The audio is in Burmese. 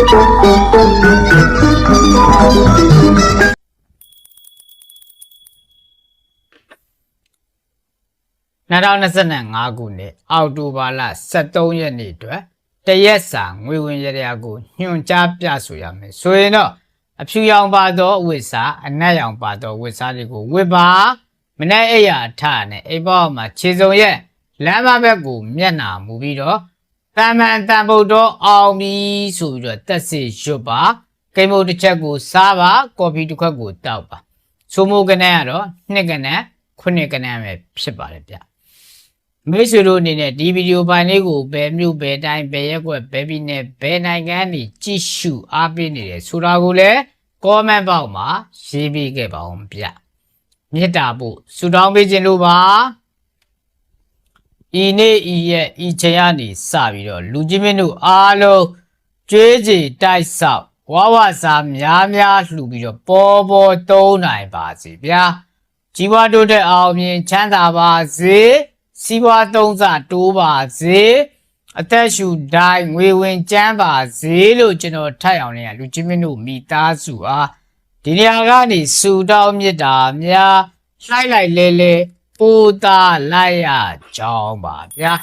2025ခုနှစ်အောက်တိုဘာလ23ရက်နေ့အတွက်တရက်စာငွေဝင်ရရကိုညွှန်ကြားပြဆိုရမယ်ဆိုရင်တော့အဖြူရောင်ပါသောဝစ်စာအနက်ရောင်ပါသောဝစ်စာတွေကိုဝစ်ပါမနေ့အိယာထနဲ့အိဘောမှာခြေစုံရက်လမ်းမဘက်ကိုမျက်နှာမူပြီးတော့ တမန်တန်ဖို့တော့အောင်ပြီဆိုပြီးတော့တက်စစ်ရွတ်ပါကိမိုတစ်ချက်ကိုစားပါကော်ဖီတစ်ခွက်ကိုတောက်ပါဆိုမိုကနန်းကတော့နှစ်ကနန်းခုနှစ်ကနန်းပဲဖြစ်ပါတယ်ဗျမိတ်ဆွေတို့အနေနဲ့ဒီဗီဒီယိုဖိုင်လေးကိုဘယ်မြို့ဘယ်တိုင်းဘယ်ရက်ကွက်ဘယ်ပြည်နယ်ဘယ်နိုင်ငံနေကြည့်ရှုအားပေးနေတယ်ဆိုတာကိုလည်း comment box မှာရေးပေးခဲ့ပါအောင်ဗျမေတ္တာပို့ဆုတောင်းပေးခြင်းလို့ပါ ဤနေ့ဤရက်ဤချိန်ကနေစပြီးတော့လူကြီးမင်းတို့အားလုံးကြွေးကြေတိုက်ဆောက်ဝါဝစားများများလှူပြီးတော့ပေါ်ပေါ်တုံးနိုင်ပါစေဗျာကြီးပွားတိုးတက်အောင်မြင်ချမ်းသာပါစေစီးပွားသုံးစတိုးပါစေအသက်ရှူတိုင်းငွေဝင်ကျန်းပါစေလို့ကျွန်တော်ထပ်အောင်လည်းလူချင်းမင်းတို့မိသားစုအားဒီနေရာကနေစူတောင်းမြတ်တာများလှိုက်လိုက်လဲလဲ ပိုးသားလိုက်ရကြောင်းပါဗျာ